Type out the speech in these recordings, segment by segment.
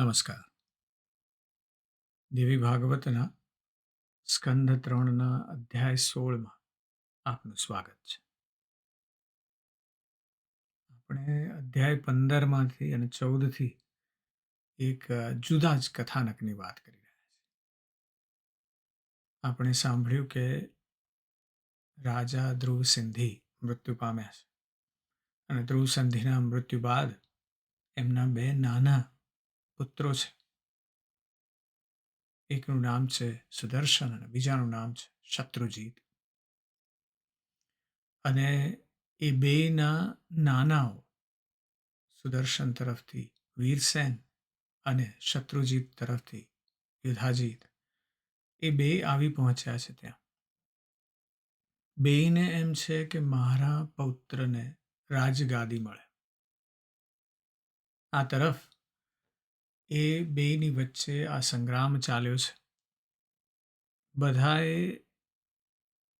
નમસ્કાર. દેવી ભાગવતના સ્કંદ ત્રણના અધ્યાય સોળમાં આપનું સ્વાગત છે. આપણે અધ્યાય પંદરમાંથી અને ચૌદથી એક જુદા જ કથાનકની વાત કરી રહ્યા છીએ. આપણે સાંભળ્યું કે રાજા ધ્રુવ સિંધી મૃત્યુ પામ્યા છે. અને ધ્રુવ સંધિના મૃત્યુ બાદ એમના બે નાના પુત્રો છે. એકનું નામ છે સુદર્શન અને બીજાનું નામ છે શત્રુજીત. અને એ બેના નાનાઓ સુદર્શન તરફથી વીરસેન અને શત્રુજીત તરફથી યુધાજીત એ બે આવી પહોંચ્યા છે ત્યાં. બેયને એમ છે કે મારા પૌત્રને રાજગાદી મળે. આ તરફ એ બેની વચ્ચે આ સંગ્રામ ચાલ્યો છે. બધાએ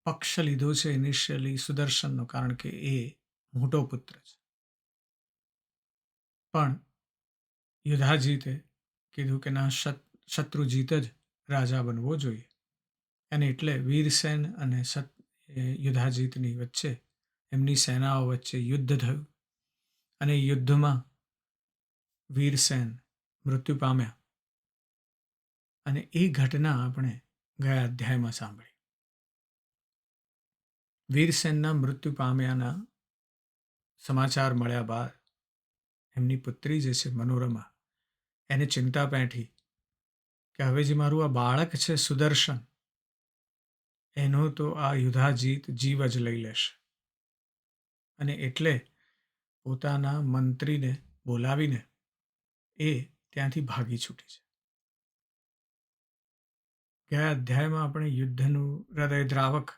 પક્ષ લીધો છે ઇનિશિયલી સુદર્શનનો, કારણ કે એ મોટો પુત્ર છે. પણ યુધાજીતે કીધું કે ના, શત- શત્રુજીત જ રાજા બનવો જોઈએ. અને એટલે વીરસેન અને સત, એ યુધાજીતની વચ્ચે, એમની સેનાઓ વચ્ચે યુદ્ધ થયું. અને યુદ્ધમાં વીરસેન મૃત્યુ પામ્યા. અને એ ઘટના આપણે ગયા અધ્યાયમાં સાંભળી. વીરસેનના મૃત્યુ પામ્યાના સમાચાર મળ્યા બાદ એમની પુત્રી જે છે મનોરમા, એને ચિંતા પેઠી કે હવે જે મારું આ બાળક છે સુદર્શન, એનો તો આ યુધાજીત જીવ જ લઈ લેશે. અને એટલે પોતાના મંત્રીને બોલાવીને એ ત્યાંથી ભાગી છૂટી છે. ગયા અધ્યાયમાં આપણે યુદ્ધનું હૃદય દ્રાવક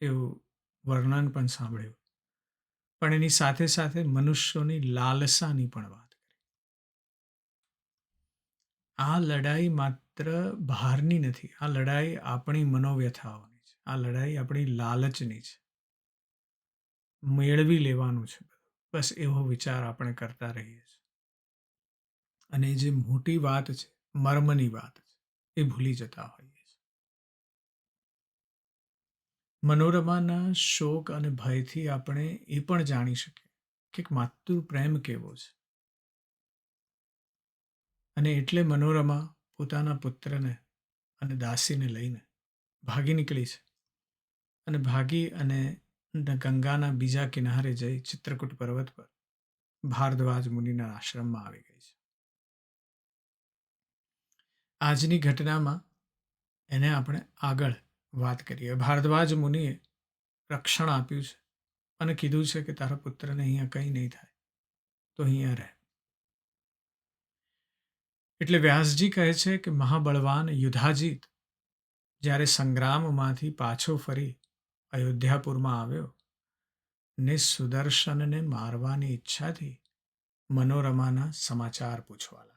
એવું વર્ણન પણ સાંભળ્યું. પણ એની સાથે સાથે મનુષ્યોની લાલસાની પણ વાત કરી. આ લડાઈ માત્ર બહારની નથી, આ લડાઈ આપણી મનોવ્યથાઓની છે, આ લડાઈ આપણી લાલચની છે. મેળવી લેવાનું છે બસ એવો વિચાર આપણે કરતા રહીએ છીએ. અને જે મોટી વાત છે, મર્મની વાત છે, એ ભૂલી જતા હોઈએ મનોરમાના શોક અને ભયથી આપણે એ પણ જાણી શકીએ કે માતૃ પ્રેમ કેવો છે. અને એટલે મનોરમા પોતાના પુત્રને અને દાસીને લઈને ભાગી નીકળી છે. અને ભાગી અને ગંગાના બીજા કિનારે જઈ ચિત્રકૂટ પર્વત પર ભારદ્વાજ મુનિના આશ્રમમાં આવી ગઈ છે આજની ઘટનામાં એને આપણે આગળ વાત કરીએ. ભારદ્વાજ મુનિએ રક્ષણ આપ્યું છે અને કીધું છે કે તારા પુત્રને અહીંયા કંઈ નહીં થાય, તો અહીંયા રહે. એટલે વ્યાસજી કહે છે કે મહાબળવાન યુધાજીત જ્યારે સંગ્રામમાંથી પાછો ફરી અયોધ્યાપુરમાં આવ્યો, ને સુદર્શનને મારવાની ઈચ્છાથી મનોરમાના સમાચાર પૂછવા લાગ્યો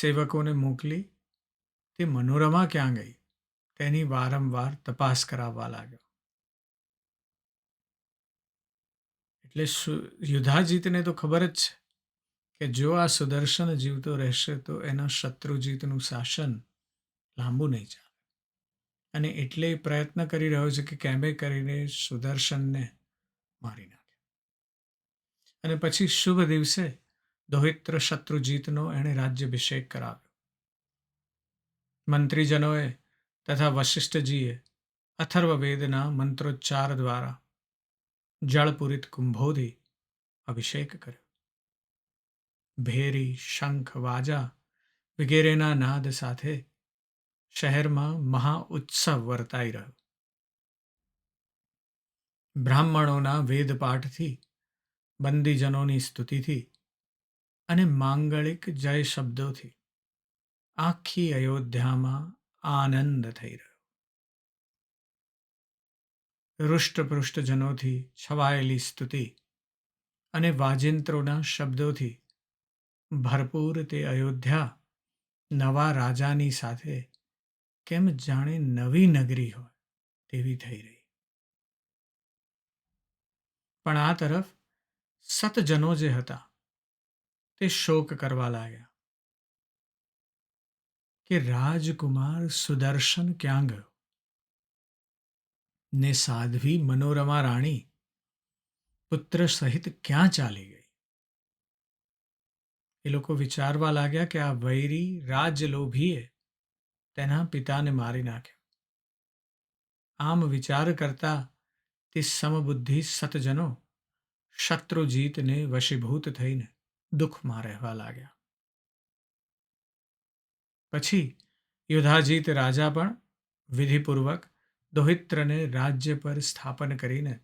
સેવકોને મોકલી તે મનોરમા ક્યાં ગઈ? તેની વારંવાર તપાસ કરાવવા લાગ્યો. એટલે યુધાજીતને તો ખબર જ છે કે જો આ સુદર્શન જીવતો રહેશે તો એના શત્રુજીતનું શાસન લાંબુ નહીં ચાલે. અને એટલે પ્રયત્ન કરી રહ્યો છે કે કેમે કરીને સુદર્શનને મારી નાખે. અને પછી શુભ દિવસે દોહિત્ર શત્રુજીતનો એણે રાજ્યાભિષેક કરાવ્યો. મંત્રીજનોએ તથા વશિષ્ઠજીએ અથર્વવેદના મંત્રોચ્ચાર દ્વારા જળપૂરિત કુંભોથી અભિષેક કર્યો. ભેરી, શંખ, વાજા વગેરેના નાદ સાથે શહેરમાં મહા ઉત્સવ વર્તાઈ રહ્યો. બ્રાહ્મણોના વેદપાઠથી બંદીજનોની સ્તુતિથી અને માંગલિક જય શબ્દોથી આખી અયોધ્યામાં આનંદ થઈ રહ્યો. હૃષ્ટપૃષ્ઠજનોથી છવાયેલી સ્તુતિ અને વાજિંત્રોના શબ્દોથી ભરપૂર તે અયોધ્યા નવા રાજાની સાથે કેમ જાણે નવી નગરી હોય તેવી થઈ રહી. પણ આ તરફ સતજનો જે હતા તે શોક કરવા લાગ્યા. કે રાજકુમાર સુદર્શન ક્યાં ગયો? ને સાધ્વી મનોરમા રાણી પુત્ર સહિત ક્યાં ચાલી ગઈ? એ લોકો વિચારવા લાગ્યા કે આ વૈરી રાજલોભીએ તેના પિતાને મારી નાખ્યો. આમ વિચાર કરતા તે સમબુદ્ધિ સતજનો શત્રુજીતને વશીભૂત થઈને દુઃખમાં રહેવા લાગ્યા. પછી યુધાજીત રાજા પણ વિધિપૂર્વક દોહિત્રને રાજ્ય પર સ્થાપન કરીને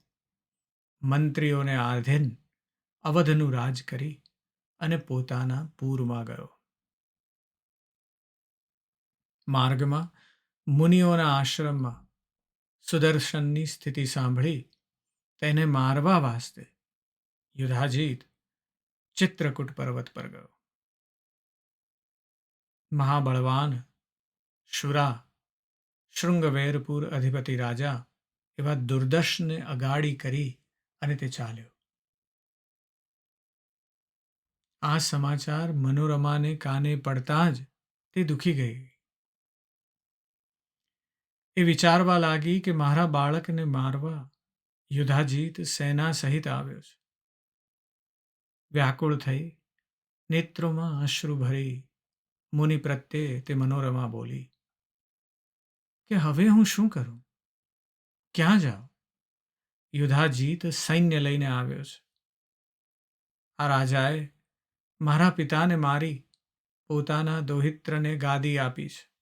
મંત્રીઓને આધીન અવધનું રાજ કરી અને પોતાના પૂરમાં ગયો. માર્ગમાં મુનિઓના આશ્રમમાં સુદર્શનની સ્થિતિ સાંભળી તેને મારવા વાસ્તે યુધાજીત ચિત્રકૂટ પર્વત પર ગયો મહાબળવાન શુરા શૃંગવેરપુર અધિપતિ રાજા એવા દુર્દશને અગાડી કરી અને તે ચાલ્યો આ સમાચાર મનોરમાને કાને પડતા જ તે દુખી ગઈ એ વિચારવા લાગી કે મારા બાળકને મારવા યુધાજીત સેના સહિત આવ્યો છે વ્યાકુળ થઈ, નેત્રોમાં અશ્રુ ભરી, મુનિ પ્રત્યે તે મનોરમા બોલી, કે હવે હું શું કરું? ક્યાં જાઉં? યુધાજીત સૈન્ય લઈને આવ્યો છે. આ રાજાએ મારા પિતાને મારી પોતાના દોહિત્રને ગાદી આપી છે.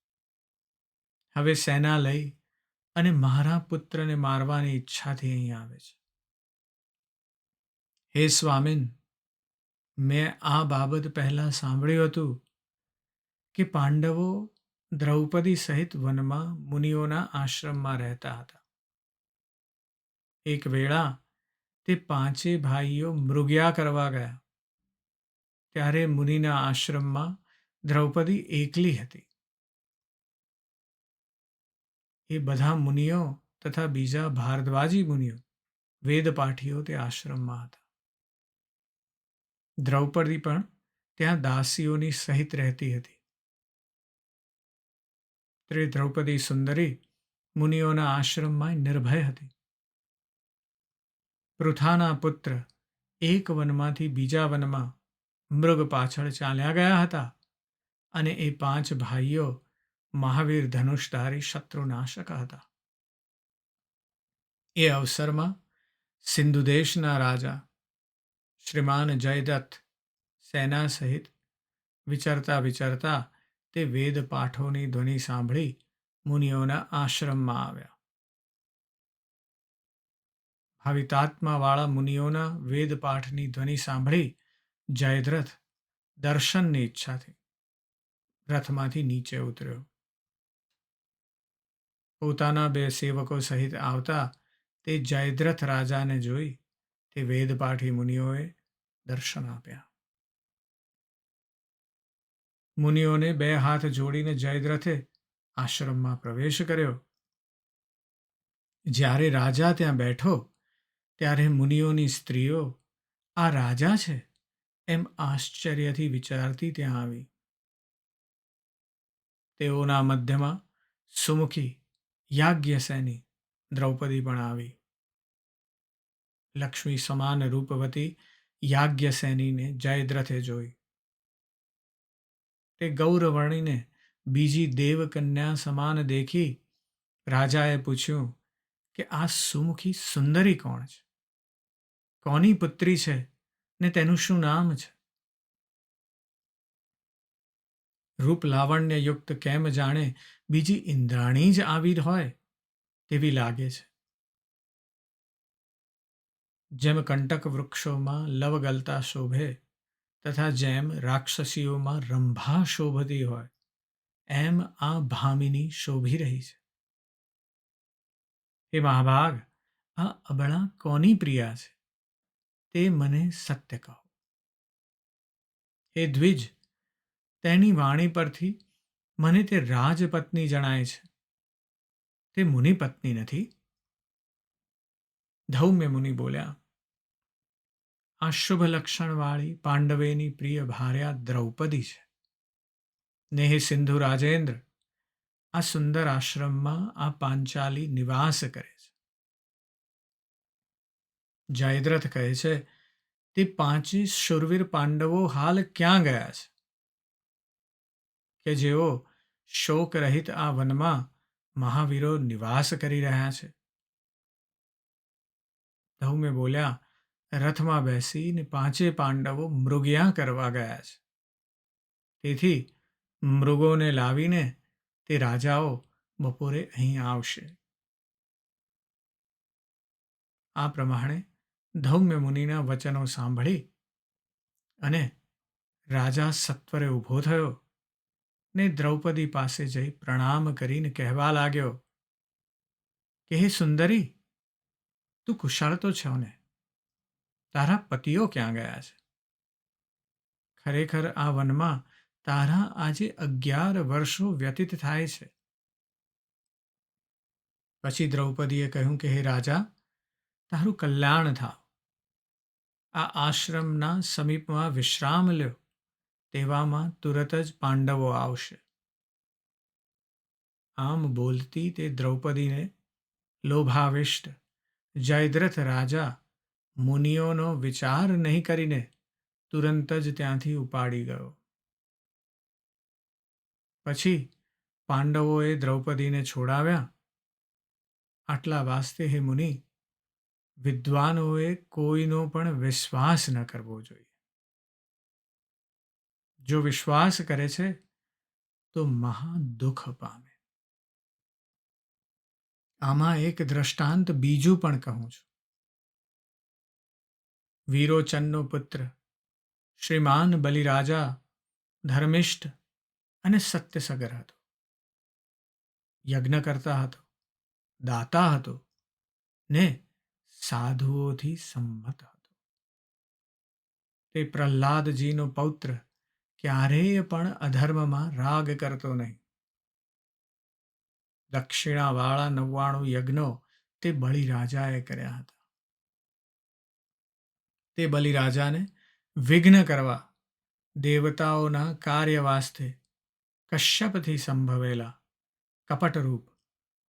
હવે સેના લઈ અને મારા પુત્રને મારવાની ઈચ્છાથી અહીં આવે છે. હે સ્વામિન મેં આ બાબત પહેલાં સાંભળ્યું હતું કે પાંડવો દ્રૌપદી સહિત વનમાં મુનિઓના આશ્રમમાં રહેતા હતા. એક વેળા તે પાંચે ભાઈઓ મૃગ્યા કરવા ગયા. ત્યારે મુનિના આશ્રમમાં દ્રૌપદી એકલી હતી. એ બધા મુનિઓ તથા બીજા ભારદ્વાજી મુનિઓ, વેદપાઠીઓ તે આશ્રમમાં હતા. દ્રૌપદી પણ ત્યાં દાસીઓની સહિત રહેતી હતી. તે દ્રૌપદી સુંદરી મુનિઓના આશ્રમમાં નિર્ભય હતી. પૃથાના પુત્ર એક વનમાંથી બીજા વનમાં મૃગ પાછળ ચાલ્યા ગયા હતા અને એ પાંચ ભાઈઓ મહાવીર ધનુષધારી શત્રુનાશક હતા. એ અવસરમાં સિંધુ દેશના રાજા શ્રીમાન જયદત્ત સેના સહિત વિચરતા વિચરતા તે વેદ પાઠોની ધ્વનિ સાંભળી મુનિઓના આશ્રમમાં આવ્યા. ભાવિતાત્માવાળા મુનિઓના વેદ પાઠની ધ્વનિ સાંભળી જયદ્રથ દર્શનની ઈચ્છાથી રથમાંથી નીચે ઉતર્યો. પોતાના બે સેવકો સહિત આવતા તે જયદ્રથ રાજાને જોઈ તે વેદપાઠી મુનિઓએ દર્શન આપ્યા. મુનિઓને બે હાથ જોડીને જયદ્રથે આશ્રમમાં પ્રવેશ કર્યો. જ્યારે રાજા ત્યાં બેઠો, ત્યારે મુનિઓની સ્ત્રીઓ, આ રાજા છે? એમ આશ્ચર્યથી વિચારતી ત્યાં આવી. તેઓના મધ્યમાં સુમુખી, યાજ્ઞસેની દ્રૌપદી પણ આવી. લક્ષ્મી સમાન રૂપવતી યાજ્ઞસેનીને જયદ્રથે જોઈ. તે ગૌરવર્ણીને બીજી દેવકન્યા સમાન દેખી રાજાએ પૂછ્યું કે આ સુમુખી સુંદરી કોણ છે? કોની પુત્રી છે ને તેનું શું નામ છે? રૂપ લાવણ્યયુક્ત કેમ જાણે બીજી ઇન્દ્રાણી જ આવી હોય તેવી લાગે છે. જેમ કંટક વૃક્ષોમાં લવગલતા શોભે તથા જેમ રાક્ષસીઓમાં રંભા શોભતી હોય, એમ આ ભામિની શોભી રહી છે. હે મહાભાગ, આ અબળા કોની પ્રિયા છે? તે મને સત્ય કહો. હે દ્વિજ, તેની વાણી પરથી મને તે રાજપત્ની જણાય છે. તે મુનિપત્ની નથી ધૌમ્ય મુનિ બોલ્યા આ શુભ લક્ષણવાળી પાંડવેની પ્રિય ભાર્યા દ્રૌપદી છે. નેહ સિંધુ રાજેન્દ્ર, આ સુંદર આશ્રમમાં આ પાંચાલી નિવાસ કરે છે. જયદ્રથ કહે છે, તે પાંચે શુરવીર પાંડવો હાલ ક્યાં ગયા છે? કે જેઓ શોક રહિત આ વનમાં મહાવીરો નિવાસ કરી રહ્યા છે? ધૌમે બોલ્યા રથમાં બેસીને પાંચે પાંડવો મૃગયા કરવા ગયા છે તેથી મૃગોને લાવીને તે રાજાઓ બપોરે અહીં આવશે આ પ્રમાણે ધૌમ્ય મુનિના વચનો સાંભળી અને રાજા સત્વરે ઊભો થયો ને દ્રૌપદી પાસે જઈ પ્રણામ કરીને કહેવા લાગ્યો કે હે સુંદરી તું કુશાળ તો છો ને? તારા પતિઓ ક્યાં ગયા છે? ખરેખર આ વનમાં તારા આજે અગિયાર વર્ષો વ્યતીત થાય છે. પછી દ્રૌપદીએ કહ્યું કે, હે રાજા, તારું કલ્યાણ થાવ. આ આશ્રમના સમીપમાં વિશ્રામ લ્યો. તેવામાં તુરત જ પાંડવો આવશે. આમ બોલતી તે દ્રૌપદીને લોભાવિષ્ટ જયદ્રથ રાજા, મુનિઓનો વિચાર નહીં કરીને તુરંત જ ત્યાંથી ઉપાડી ગયો. પછી પાંડવોએ દ્રૌપદીને છોડાવ્યા. આટલા વાસ્તે હે મુનિ, વિદ્વાનોએ કોઈનો પણ વિશ્વાસ ન કરવો જોઈએ. જો વિશ્વાસ કરે છે, તો મહા દુઃખ પામે. આમાં એક દ્રષ્ટાંત બીજું પણ કહું છું. વીરોચનનો પુત્ર, શ્રીમાન બલિરાજા, ધર્મિષ્ઠ અને સત્યસગર હતો. યજ્ઞ કરતા હતો, દાતા હતો, ને સાધુઓથી સંમત હતો. તે પ્રહલાદજીનો પૌત્ર ક્યારેય પણ અધર્મમાં રાગ કરતો નહીં. દક્ષિણાવાળા નવ્વાણું યજ્ઞો તે બલિરાજાએ કર્યા હતા. તે બલિરાજાને વિઘ્ન કરવા દેવતાઓના કાર્ય વાસ્તે કશ્યપથી સંભવેલા કપટરૂપ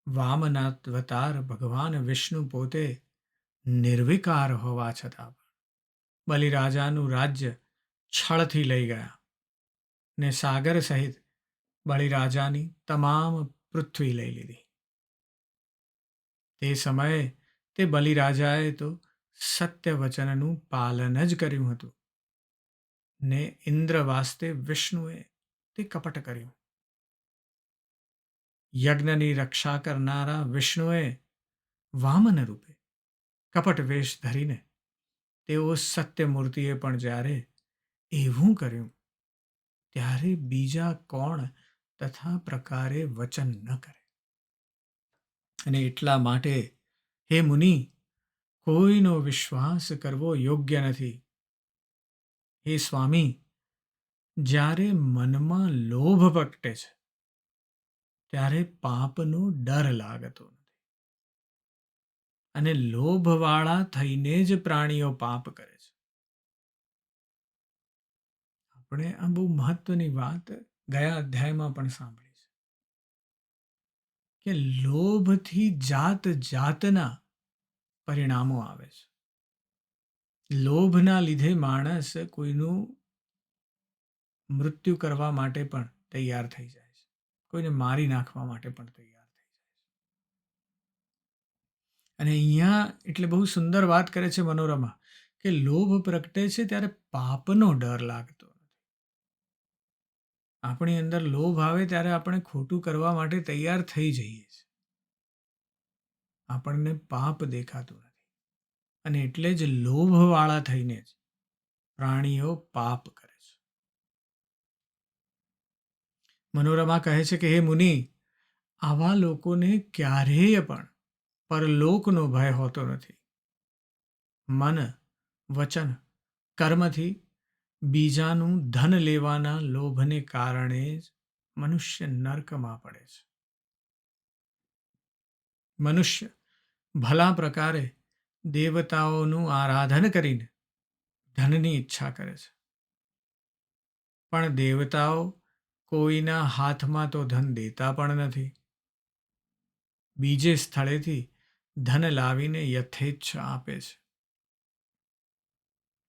વામનાવતાર ભગવાન વિષ્ણુ પોતે નિર્વિકાર હોવા છતાં પણ બલિરાજાનું રાજ્ય છળથી લઈ ગયા ને સાગર સહિત બલિરાજાની તમામ પૃથ્વી લઈ લીધી. તે સમયે તે બલિરાજાએ તો સત્ય વચનનું પાલન જ કર્યું હતું ને ઇન્દ્ર વાસ્તે વિષ્ણુએ તે કપટ કર્યું. યજ્ઞની રક્ષા કરનારા વિષ્ણુએ વામન રૂપે કપટ વેશ ધરીને તેઓ સત્ય મૂર્તિએ પણ જ્યારે એવું કર્યું, ત્યારે બીજા કોણ તથા પ્રકારે વચન ન કરે. અને એટલા માટે, હે મુનિ, કોઈનો વિશ્વાસ કરવો યોગ્ય નથી. હે સ્વામી, જ્યારે મનમાં લોભ પ્રગટે છે, ત્યારે પાપનો ડર લાગતો નથી. અને લોભવાળા થઈને જ પ્રાણીઓ પાપ કરે છે. આપણે આ બહુ મહત્વની વાત ગયા અધ્યાયમાં પણ સાંભળી છે કે લોભથી જાત જાતના પરિણામો આવે છે. લોભના લીધે માણસ કોઈનું મૃત્યુ કરવા માટે પણ તૈયાર થઈ જાય છે. કોઈને મારી નાખવા માટે પણ તૈયાર થઈ જાય છે. અને અહીંયા એટલે બહુ સુંદર વાત કરે છે મનોરમા કે લોભ પ્રગટે છે ત્યારે પાપનો ડર નથી આપણી અંદર લોભ આવે ત્યારે આપણે ખોટું કરવા માટે તૈયાર થઈ જઈએ છીએ. આપણને પાપ દેખાતું નથી. અને એટલે જ લોભવાળા થઈને જ પ્રાણીઓ પાપ કરે છે. મનોરમા કહે છે કે, હે મુનિ, આવા લોકોને ક્યારેય પણ પરલોકનો ભય હોતો નથી. મન, વચન, કર્મથી બીજાનું ધન લેવાના લોભને કારણે જ મનુષ્ય નર્કમાં પડે છે. મનુષ્ય ભલા પ્રકારે દેવતાઓનું આરાધન કરીને ધનની ઈચ્છા કરે છે. પણ દેવતાઓ કોઈના હાથમાં તો ધન દેતા પણ નથી. બીજે સ્થળેથી ધન લાવીને યથેચ્છ આપે છે.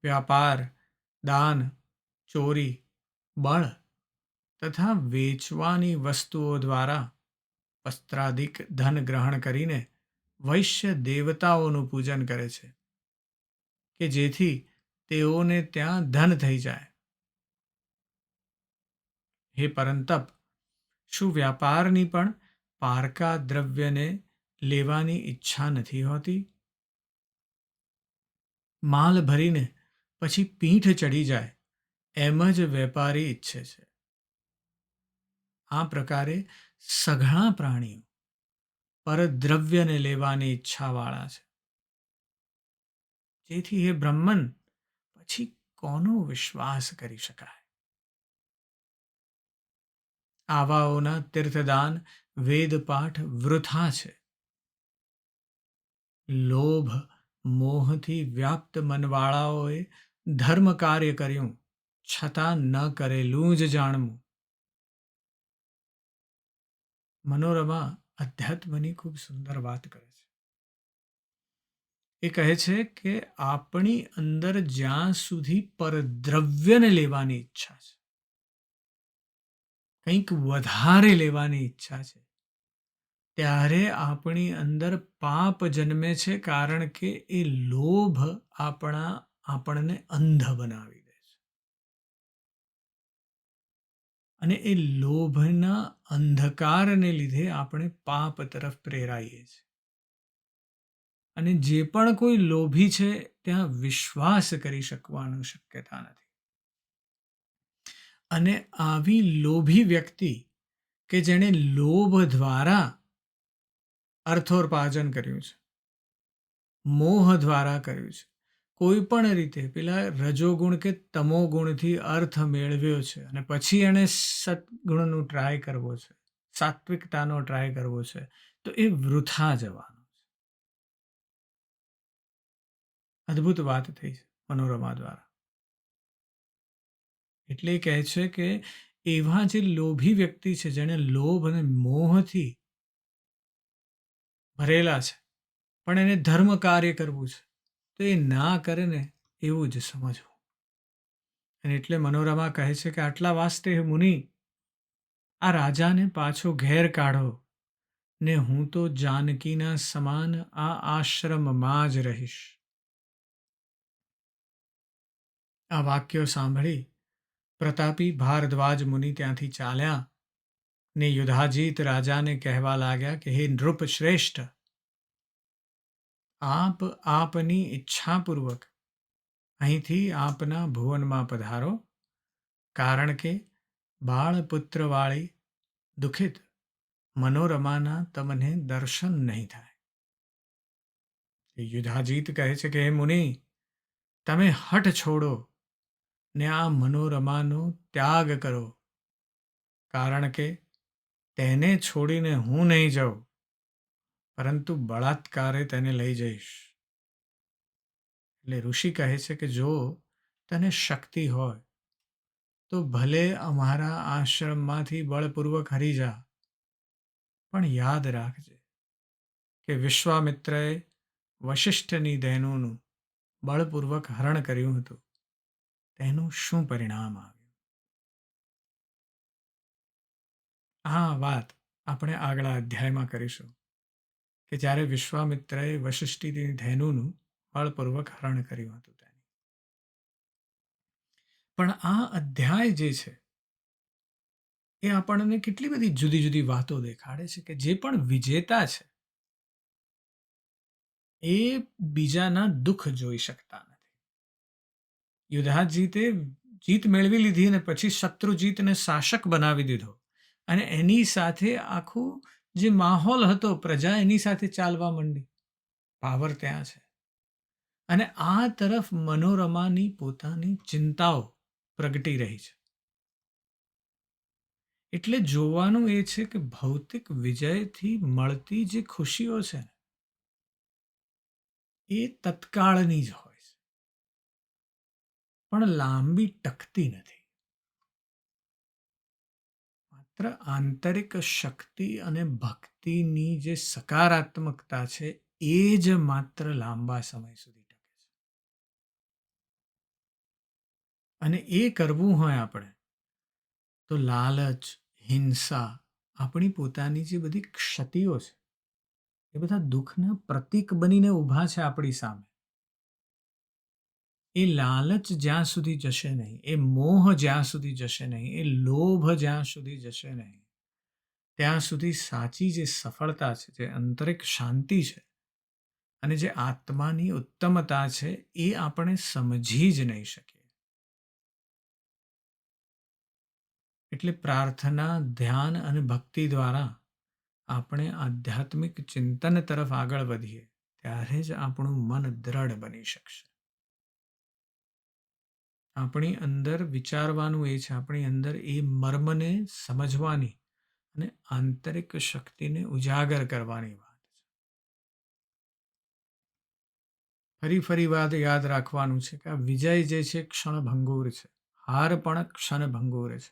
વ્યાપાર દાન, ચોરી, બળ તથા વેચવાની વસ્તુઓ દ્વારા વસ્ત્રાધિક ધન ગ્રહણ કરીને વૈશ્ય દેવતાઓનું પૂજન કરે છે કે જેથી તેઓને ત્યાં ધન થઈ જાય. હે પરંતપ શું વ્યાપારની પણ પારકા દ્રવ્યને લેવાની ઈચ્છા નથી હોતી? માલ ભરીને પછી પીઠ ચડી જાય, એમ જ વેપારી ઈચ્છે છે. આ પ્રકારે સઘળા પ્રાણીઓ પરદ્રવ્યને લેવાની ઈચ્છાવાળા છે. જેથી હે બ્રહ્મન પછી કોનો વિશ્વાસ કરી શકાય? આવાઓના તીર્થદાન વેદપાઠ વૃથા છે. લોભ, મોહથી વ્યાપ્ત મનવાળાઓએ ધર્મ કાર્ય કર્યું, છતાં ન કરેલું જ જાણવું. મનોરમા અધ્યાત્મની ખૂબ સુંદર વાત કરે છે. એ કહે છે કે આપણી અંદર જ્યાં સુધી પરદ્રવ્યને લેવાની ઈચ્છા છે, કંઈક વધારે લેવાની ઈચ્છા છે, ત્યારે આપણી અંદર પાપ જન્મે છે કારણ કે એ લોભ આપણા આપણને અંધ બનાવી દે છે. અને એ લોભના અંધકારને લીધે આપણે પાપ તરફ પ્રેરાઈએ છીએ. અને જે પણ કોઈ લોભી છે, ત્યાં વિશ્વાસ કરી શકવાનું શક્યતા નથી. અને આવી લોભી વ્યક્તિ કે જેણે લોભ દ્વારા અર્થોપાર્જન કર્યું છે, મોહ દ્વારા કર્યું છે કોઈ પણ રીતે પેલા રજોગુણ કે તમોગુણથી અર્થ મેળવ્યો છે અને પછી એણે સદગુણનું ટ્રાય કરવો છે, સાત્વિકતાનો ટ્રાય કરવો છે, તો એ વૃથા જવાનો છે. અદ્ભુત વાત થઈ છે મનોરમા દ્વારા. એટલે કહે છે કે એવા જે લોભી વ્યક્તિ છે, જેણે લોભ અને મોહથી ભરેલા છે, પણ એને ધર્મ કાર્ય કરવું છે. તો એ ના કરે ને એવું જ સમજવું. અને એટલે મનોરમા કહે છે કે, આટલા વાસ્તે મુનિ, આ રાજાને પાછો ઘેર કાઢો ને હું તો જાનકીના સમાન આ આશ્રમમાં જ રહીશ. આ વાક્યો સાંભળી પ્રતાપી ભારદ્વાજ મુનિ ત્યાંથી ચાલ્યા ને યુધાજીત રાજાને કહેવા લાગ્યા કે, હે નૃપ શ્રેષ્ઠ આપ આપની ઈચ્છાપૂર્વક અહીંથી આપના ભુવનમાં પધારો. કારણ કે બાળપુત્રવાળી દુઃખિત મનોરમાના તમને દર્શન નહીં થાય. યુધાજીત કહે છે કે, હે મુનિ, તમે હઠ છોડો ને આ મનોરમાનો ત્યાગ કરો. કારણ કે તેને છોડીને હું નહીં જાઉં. પરંતુ બળાત્કારે તેને લઈ જઈશ. એટલે ઋષિ કહે છે કે જો તને શક્તિ હોય, તો ભલે અમારા આશ્રમમાંથી બળપૂર્વક હરી જા, પણ યાદ રાખજે કે વિશ્વામિત્રએ વશિષ્ઠની દહેનોનું બળપૂર્વક હરણ કર્યું હતું. તેનું શું પરિણામ આવ્યું? આ વાત આપણે આગલા અધ્યાયમાં કરીશું. કે જ્યારે વિશ્વામિત્રએ વશિષ્ઠીની ધેનુનું બળપૂર્વક હરણ કર્યું હતું તેની. પણ આ અધ્યાય જે છે, એ આપણને કેટલી બધી જુદી જુદી વાતો દેખાડે છે કે જે પણ વિજેતા છે, એ બીજાના દુઃખ જોઈ શકતા નથી. યુધાજીતે જીત મેળવી લીધી અને પછી શત્રુજીતને શાસક બનાવી દીધો અને એની સાથે આખું જે માહોલ હતો પ્રજા એની સાથે ચાલવા માંડી. પાવર ત્યાં છે. અને આ તરફ મનોરમાની પોતાની ચિંતાઓ પ્રગટી રહી છે. એટલે જોવાનું એ છે કે ભૌતિક વિજયથી મળતી જે ખુશીઓ છે એ તત્કાળની જ હોય છે. પણ લાંબી ટકતી નથી. માત્ર આંતરિક શક્તિ અને ભક્તિની જે સકારાત્મકતા છે, એ જ માત્ર લાંબા સમય સુધી ટકે છે. અને એ કરવું હોય આપણે, તો લાલચ, હિંસા આપણી પોતાની જે બધી ક્ષતિઓ છે, એ બધા દુઃખના પ્રતીક બનીને ઊભા છે આપણી સામે. એ લાલચ જ્યાં સુધી જશે નહીં, એ મોહ જ્યાં સુધી જશે નહીં, એ લોભ જ્યાં સુધી જશે નહીં, ત્યાં સુધી સાચી જે સફળતા છે, જે આંતરિક શાંતિ છે અને જે આત્માની ઉત્તમતા છે, એ આપણે સમજી જ નહીં શકીએ. એટલે પ્રાર્થના, ધ્યાન અને ભક્તિ દ્વારા આપણે આધ્યાત્મિક ચિંતન તરફ આગળ વધીએ, ત્યારે જ આપણું મન દ્રઢ બની શકશે. આપણી અંદર વિચારવાનું એ છે, આપણી અંદર એ મર્મને સમજવાની અને આંતરિક શક્તિને ઉજાગર કરવાની વાત છે. ફરી ફરી વાત યાદ રાખવાનું છે કે આ વિજય જે છે ક્ષણભંગુર છે, હાર પણ ક્ષણભંગુર છે.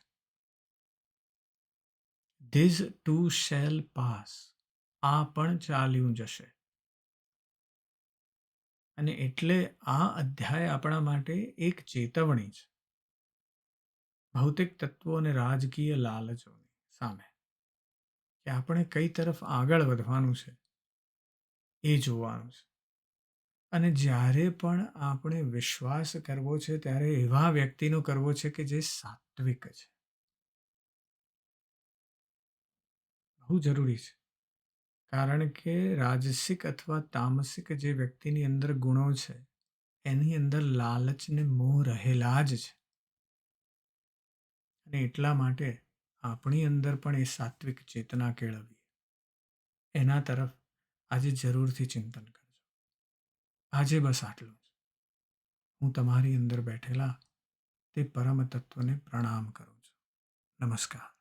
ધીઝ ટુ શેલ પાસ આ પણ ચાલ્યું જશે. અને એટલે આ અધ્યાય આપણા માટે એક ચેતવણી છે. ભૌતિક તત્વો અને રાજકીય લાલચોની સામે. કે આપણે કઈ તરફ આગળ વધવાનું છે, એ જોવાનું છે. અને જ્યારે પણ આપણે વિશ્વાસ કરવો છે, ત્યારે એવા વ્યક્તિનો કરવો છે કે જે સાત્વિક છે. બહુ જરૂરી છે. કારણ કે રાજસિક અથવા તામસિક જે વ્યક્તિની અંદર ગુણો છે, એની અંદર લાલચ ને મોહ રહેલા જ છે. અને એટલા માટે આપણી અંદર પણ એ સાત્વિક ચેતના કેળવીએ. એના તરફ આજે જરૂરથી ચિંતન કરજો. આજે બસ આટલું હું તમારી અંદર બેઠેલા તે પરમ તત્વને પ્રણામ કરું છું. નમસ્કાર.